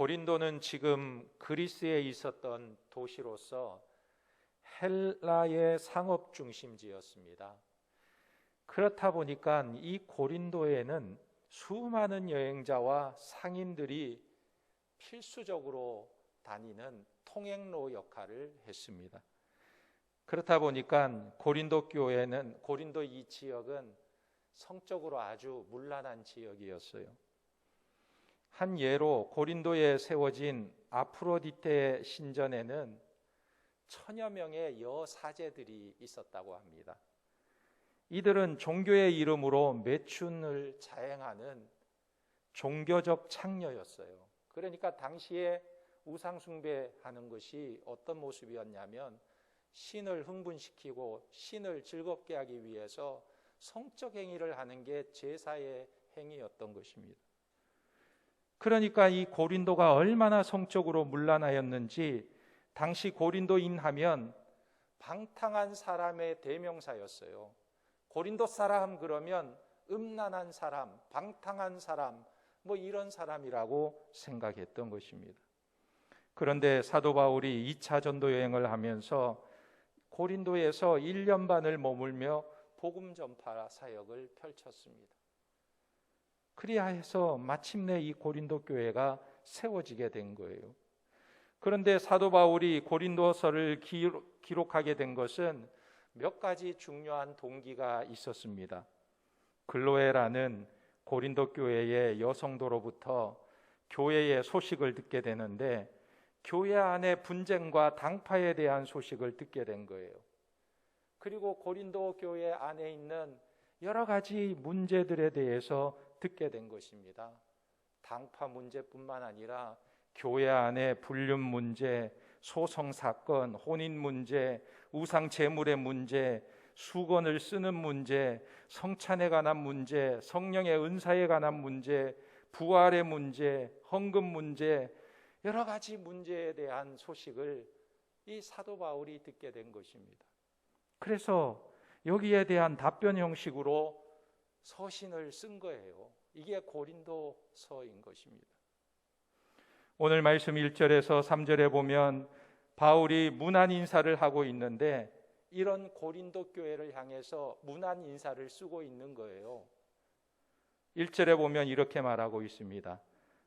고린도는 지금 그리스에 있었던 도시로서 헬라의 상업 중심지였습니다. 그렇다 보니까 이 고린도에는 수많은 여행자와 상인들이 필수적으로 다니는 통행로 역할을 했습니다. 그렇다 보니까 고린도 교회는 고린도 이 지역은 성적으로 아주 문란한 지역이었어요. 한 예로 고린도에 세워진 아프로디테 신전에는 천여 명의 여사제들이 있었다고 합니다. 이들은 종교의 이름으로 매춘을 자행하는 종교적 창녀였어요. 그러니까 당시에 우상숭배하는 것이 어떤 모습이었냐면 신을 흥분시키고 신을 즐겁게 하기 위해서 성적 행위를 하는 게 제사의 행위였던 것입니다. 그러니까 이 고린도가 얼마나 성적으로 문란하였는지 당시 고린도인 하면 방탕한 사람의 대명사였어요. 고린도 사람 그러면 음란한 사람, 방탕한 사람, 뭐 이런 사람이라고 생각했던 것입니다. 그런데 사도 바울이 2차 전도 여행을 하면서 고린도에서 1년 반을 머물며 복음 전파 사역을 펼쳤습니다. 그리하여서 마침내 이 고린도 교회가 세워지게 된 거예요. 그런데 사도 바울이 고린도서를 기록하게 된 것은 몇 가지 중요한 동기가 있었습니다. 글로에라는 고린도 교회의 여성도로부터 교회의 소식을 듣게 되는데 교회 안에 분쟁과 당파에 대한 소식을 듣게 된 거예요. 그리고 고린도 교회 안에 있는 여러 가지 문제들에 대해서 듣게 된 것입니다. 당파 문제뿐만 아니라 교회 안에 불륜 문제, 소송 사건, 혼인 문제, 우상 제물의 문제, 수건을 쓰는 문제, 성찬에 관한 문제, 성령의 은사에 관한 문제, 부활의 문제, 헌금 문제, 여러 가지 문제에 대한 소식을 이 사도 바울이 듣게 된 것입니다. 그래서 여기에 대한 답변 형식으로 서신을 쓴 거예요. 이게 고린도서인 것입니다. 오늘 말씀 1절에서 3절에 보면 바울이 문안 인사를 하고 있는데 이런 고린도 교회를 향해서 문안 인사를 쓰고 있는 거예요. 1절에 보면 이렇게 말하고 있습니다.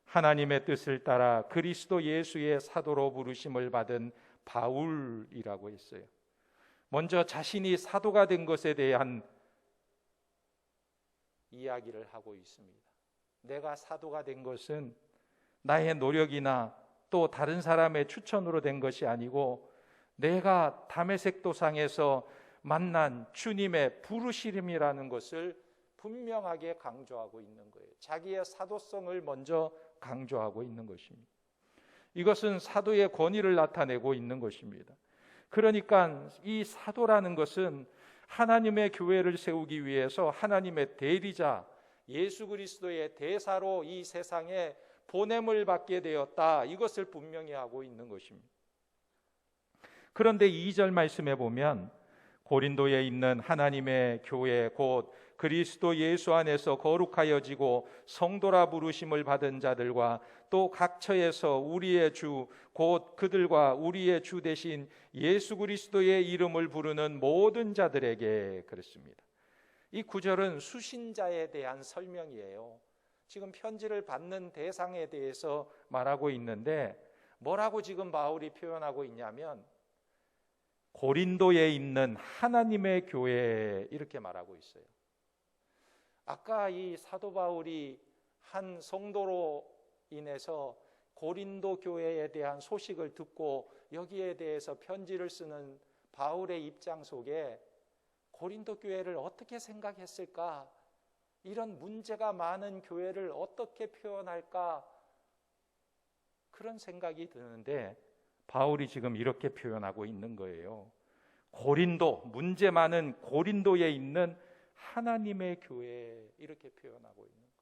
하나님의 뜻을 따라 그리스도 예수의 사도로 부르심을 받은 바울이라고 했어요. 먼저 자신이 사도가 된 것에 대한 이야기를 하고 있습니다. 내가 사도가 된 것은 나의 노력이나 또 다른 사람의 추천으로 된 것이 아니고 내가 담에색 도상에서 만난 주님의 부르시름이라는 것을 분명하게 강조하고 있는 거예요. 자기의 사도성을 먼저 강조하고 있는 것입니다. 이것은 사도의 권위를 나타내고 있는 것입니다. 그러니까 이 사도라는 것은 하나님의 교회를 세우기 위해서 하나님의 대리자 예수 그리스도의 대사로 이 세상에 보냄을 받게 되었다. 이것을 분명히 하고 있는 것입니다. 그런데 2절 말씀에 보면 고린도에 있는 하나님의 교회 곧 그리스도 예수 안에서 거룩하여지고 성도라 부르심을 받은 자들과 또 각처에서 우리의 주 곧 그들과 우리의 주 대신 예수 그리스도의 이름을 부르는 모든 자들에게 그렇습니다. 이 구절은 수신자에 대한 설명이에요. 지금 편지를 받는 대상에 대해서 말하고 있는데 뭐라고 지금 바울이 표현하고 있냐면 고린도에 있는 하나님의 교회 이렇게 말하고 있어요. 아까 이 사도 바울이 한 성도로 인해서 고린도 교회에 대한 소식을 듣고 여기에 대해서 편지를 쓰는 바울의 입장 속에 고린도 교회를 어떻게 생각했을까? 이런 문제가 많은 교회를 어떻게 표현할까? 그런 생각이 드는데 바울이 지금 이렇게 표현하고 있는 거예요. 고린도, 문제 많은 고린도에 있는 하나님의 교회 이렇게 표현하고 있는 거예요.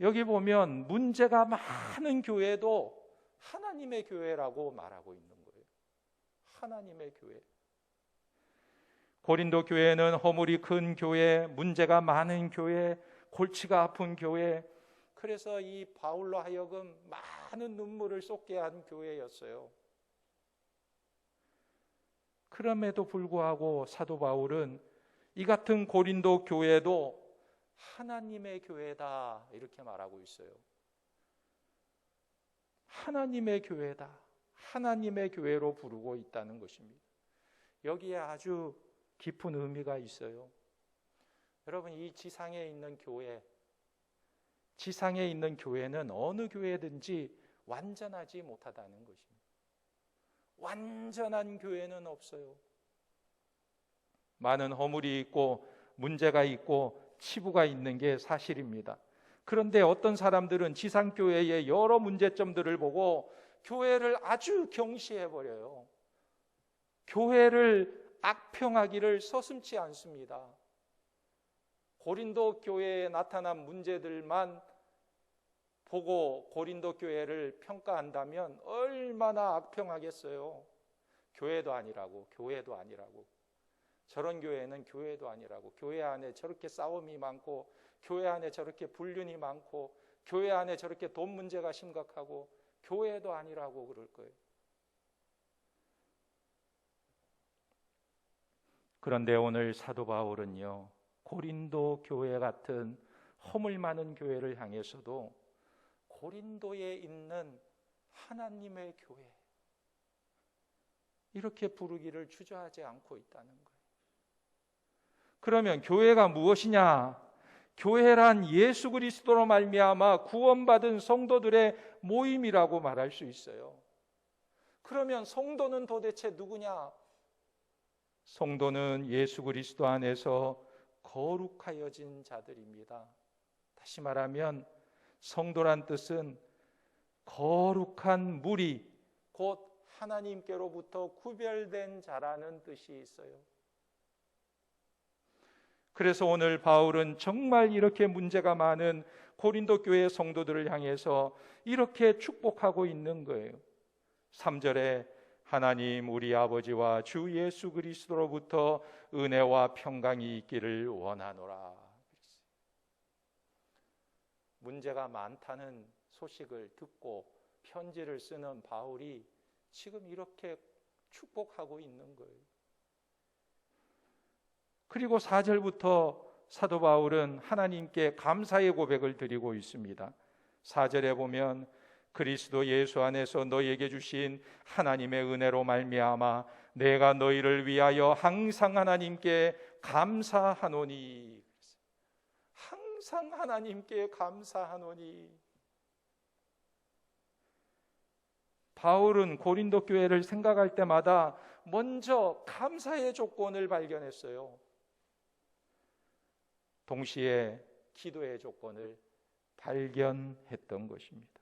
여기 보면 문제가 많은 교회도 하나님의 교회라고 말하고 있는 거예요. 하나님의 교회. 고린도 교회는 허물이 큰 교회, 문제가 많은 교회, 골치가 아픈 교회, 그래서 이 바울로 하여금 많은 눈물을 쏟게 한 교회였어요. 그럼에도 불구하고 사도 바울은 이 같은 고린도 교회도 하나님의 교회다 이렇게 말하고 있어요. 하나님의 교회다. 하나님의 교회로 부르고 있다는 것입니다. 여기에 아주 깊은 의미가 있어요. 여러분, 이 지상에 있는 교회, 지상에 있는 교회는 어느 교회든지 완전하지 못하다는 것입니다. 완전한 교회는 없어요. 많은 허물이 있고 문제가 있고 치부가 있는 게 사실입니다. 그런데 어떤 사람들은 지상교회의 여러 문제점들을 보고 교회를 아주 경시해 버려요. 교회를 악평하기를 서슴지 않습니다. 고린도 교회에 나타난 문제들만 보고 고린도 교회를 평가한다면 얼마나 악평하겠어요. 교회도 아니라고, 교회도 아니라고. 저런 교회는 교회도 아니라고. 교회 안에 저렇게 싸움이 많고, 교회 안에 저렇게 불륜이 많고, 교회 안에 저렇게 돈 문제가 심각하고, 교회도 아니라고 그럴 거예요. 그런데 오늘 사도 바울은요, 고린도 교회 같은 허물 많은 교회를 향해서도 고린도에 있는 하나님의 교회, 이렇게 부르기를 주저하지 않고 있다는 거예요. 그러면 교회가 무엇이냐? 교회란 예수 그리스도로 말미암아 구원받은 성도들의 모임이라고 말할 수 있어요. 그러면 성도는 도대체 누구냐? 성도는 예수 그리스도 안에서 거룩하여진 자들입니다. 다시 말하면 성도란 뜻은 거룩한 무리 곧 하나님께로부터 구별된 자라는 뜻이 있어요. 그래서 오늘 바울은 정말 이렇게 문제가 많은 고린도 교회 성도들을 향해서 이렇게 축복하고 있는 거예요. 3절에 하나님 우리 아버지와 주 예수 그리스도로부터 은혜와 평강이 있기를 원하노라. 문제가 많다는 소식을 듣고 편지를 쓰는 바울이 지금 이렇게 축복하고 있는 거예요. 그리고 4절부터 사도 바울은 하나님께 감사의 고백을 드리고 있습니다. 4절에 보면 그리스도 예수 안에서 너희에게 주신 하나님의 은혜로 말미암아 내가 너희를 위하여 항상 하나님께 감사하노니 항상 하나님께 감사하노니 바울은 고린도 교회를 생각할 때마다 먼저 감사의 조건을 발견했어요. 동시에 기도의 조건을 발견했던 것입니다.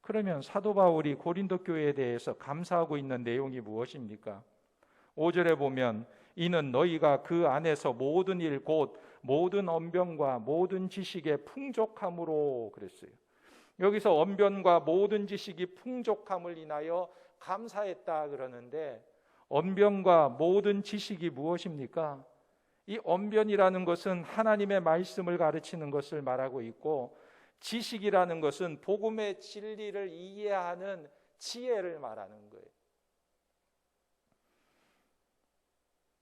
그러면 사도 바울이 고린도 교회에 대해서 감사하고 있는 내용이 무엇입니까? 5절에 보면 이는 너희가 그 안에서 모든 일 곧 모든 언변과 모든 지식의 풍족함으로 그랬어요. 여기서 언변과 모든 지식이 풍족함을 인하여 감사했다 그러는데 언변과 모든 지식이 무엇입니까? 이 언변이라는 것은 하나님의 말씀을 가르치는 것을 말하고 있고 지식이라는 것은 복음의 진리를 이해하는 지혜를 말하는 거예요.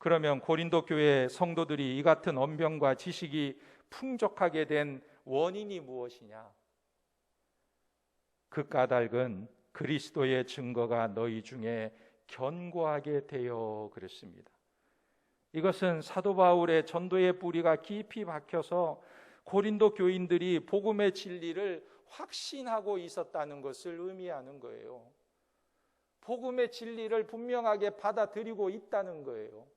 그러면 고린도 교회 성도들이 이 같은 언변과 지식이 풍족하게 된 원인이 무엇이냐? 그 까닭은 그리스도의 증거가 너희 중에 견고하게 되어 그랬습니다. 이것은 사도 바울의 전도의 뿌리가 깊이 박혀서 고린도 교인들이 복음의 진리를 확신하고 있었다는 것을 의미하는 거예요. 복음의 진리를 분명하게 받아들이고 있다는 거예요.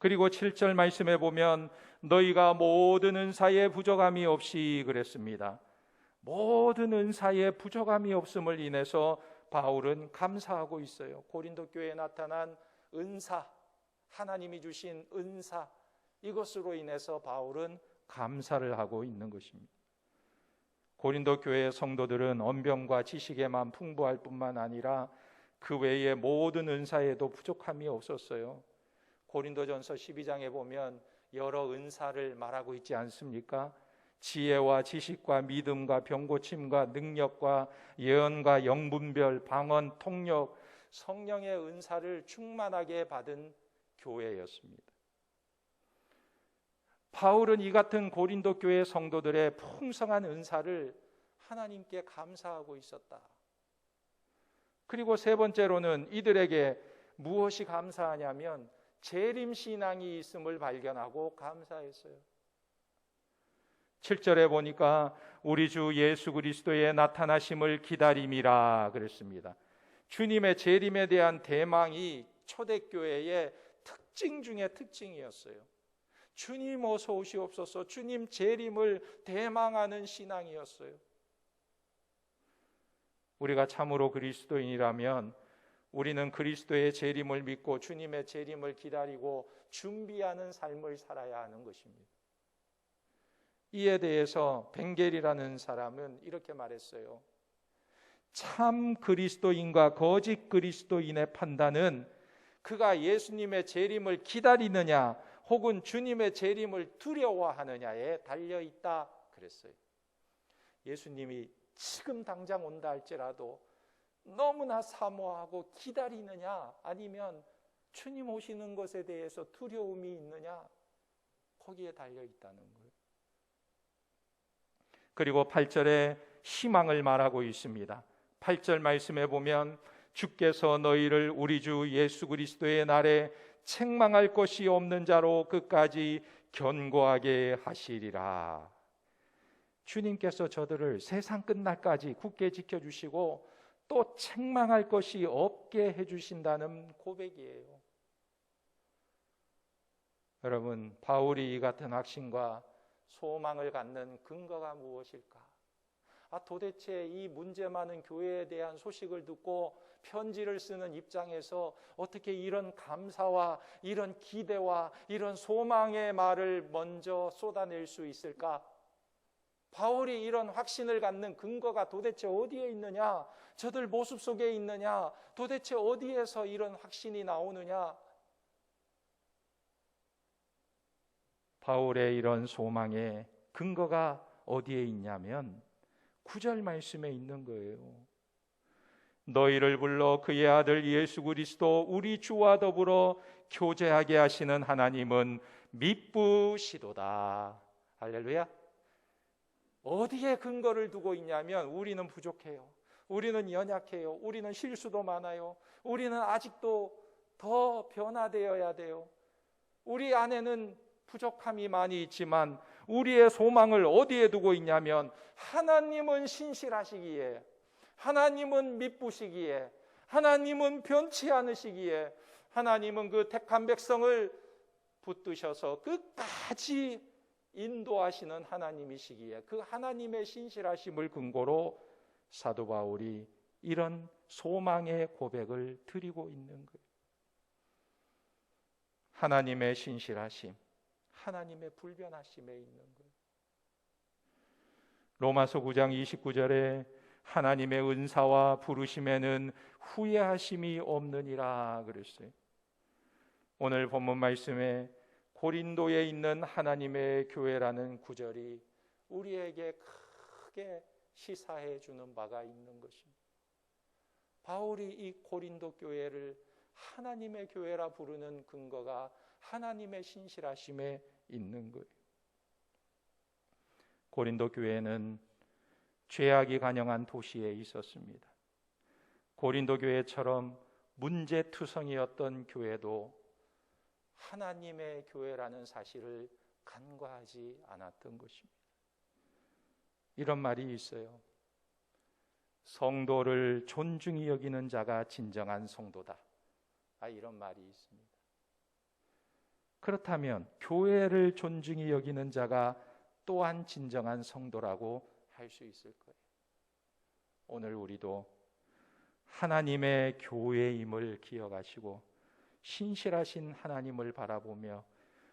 그리고 7절 말씀에 보면 너희가 모든 은사에 부족함이 없이 그랬습니다. 모든 은사에 부족함이 없음을 인해서 바울은 감사하고 있어요. 고린도 교회에 나타난 은사, 하나님이 주신 은사 이것으로 인해서 바울은 감사를 하고 있는 것입니다. 고린도 교회의 성도들은 언변과 지식에만 풍부할 뿐만 아니라 그 외의 모든 은사에도 부족함이 없었어요. 고린도전서 12장에 보면 여러 은사를 말하고 있지 않습니까? 지혜와 지식과 믿음과 병고침과 능력과 예언과 영분별, 방언, 통역, 성령의 은사를 충만하게 받은 교회였습니다. 바울은 이 같은 고린도 교회 성도들의 풍성한 은사를 하나님께 감사하고 있었다. 그리고 세 번째로는 이들에게 무엇이 감사하냐면 재림 신앙이 있음을 발견하고 감사했어요. 7절에 보니까 우리 주 예수 그리스도의 나타나심을 기다림이라 그랬습니다. 주님의 재림에 대한 대망이 초대교회의 특징 중에 특징이었어요. 주님 어서 오시옵소서. 주님 재림을 대망하는 신앙이었어요. 우리가 참으로 그리스도인이라면 우리는 그리스도의 재림을 믿고 주님의 재림을 기다리고 준비하는 삶을 살아야 하는 것입니다. 이에 대해서 벵겔이라는 사람은 이렇게 말했어요. 참 그리스도인과 거짓 그리스도인의 판단은 그가 예수님의 재림을 기다리느냐 혹은 주님의 재림을 두려워하느냐에 달려 있다 그랬어요. 예수님이 지금 당장 온다 할지라도 너무나 사모하고 기다리느냐 아니면 주님 오시는 것에 대해서 두려움이 있느냐 거기에 달려 있다는 거예요. 그리고 8절에 희망을 말하고 있습니다. 8절 말씀에 보면 주께서 너희를 우리 주 예수 그리스도의 날에 책망할 것이 없는 자로 끝까지 견고하게 하시리라. 주님께서 저들을 세상 끝날까지 굳게 지켜주시고 또 책망할 것이 없게 해주신다는 고백이에요. 여러분, 바울이 이 같은 확신과 소망을 갖는 근거가 무엇일까? 아, 도대체 이 문제 많은 교회에 대한 소식을 듣고 편지를 쓰는 입장에서 어떻게 이런 감사와 이런 기대와 이런 소망의 말을 먼저 쏟아낼 수 있을까? 바울이 이런 확신을 갖는 근거가 도대체 어디에 있느냐? 저들 모습 속에 있느냐? 도대체 어디에서 이런 확신이 나오느냐? 바울의 이런 소망의 근거가 어디에 있냐면 구절 말씀에 있는 거예요. 너희를 불러 그의 아들 예수 그리스도 우리 주와 더불어 교제하게 하시는 하나님은 미쁘시도다. 할렐루야. 어디에 근거를 두고 있냐면 우리는 부족해요. 우리는 연약해요. 우리는 실수도 많아요. 우리는 아직도 더 변화되어야 돼요. 우리 안에는 부족함이 많이 있지만 우리의 소망을 어디에 두고 있냐면 하나님은 신실하시기에 하나님은 미쁘시기에 하나님은 변치 않으시기에 하나님은 그 택한 백성을 붙드셔서 끝까지 인도하시는 하나님이시기에 그 하나님의 신실하심을 근거로 사도 바울이 이런 소망의 고백을 드리고 있는 거예요. 하나님의 신실하심, 하나님의 불변하심에 있는 거예요. 로마서 9장 29절에 하나님의 은사와 부르심에는 후회하심이 없느니라 그랬어요. 오늘 본문 말씀에 고린도에 있는 하나님의 교회라는 구절이 우리에게 크게 시사해 주는 바가 있는 것입니다. 바울이 이 고린도 교회를 하나님의 교회라 부르는 근거가 하나님의 신실하심에 있는 거예요. 고린도 교회는 죄악이 간영한 도시에 있었습니다. 고린도 교회처럼 문제투성이었던 교회도 하나님의 교회라는 사실을 간과하지 않았던 것입니다. 이런 말이 있어요. 성도를 존중히 여기는 자가 진정한 성도다. 아, 이런 말이 있습니다. 그렇다면 교회를 존중히 여기는 자가 또한 진정한 성도라고 할 수 있을 거예요. 오늘 우리도 하나님의 교회임을 기억하시고 신실하신 하나님을 바라보며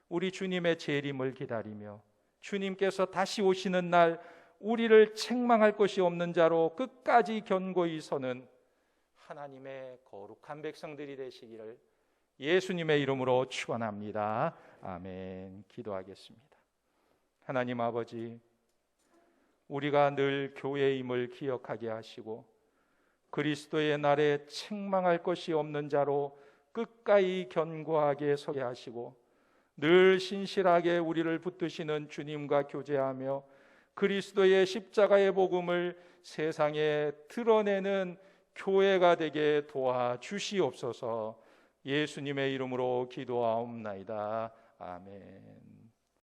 우리 주님의 재림을 기다리며 주님께서 다시 오시는 날 우리를 책망할 것이 없는 자로 끝까지 견고히 서는 하나님의 거룩한 백성들이 되시기를 예수님의 이름으로 축원합니다. 아멘. 기도하겠습니다. 하나님 아버지 우리가 늘 교회임을 기억하게 하시고 그리스도의 날에 책망할 것이 없는 자로 끝까지 견고하게 서게 하시고 늘 신실하게 우리를 붙드시는 주님과 교제하며 그리스도의 십자가의 복음을 세상에 드러내는 교회가 되게 도와 주시옵소서. 예수님의 이름으로 기도하옵나이다. 아멘.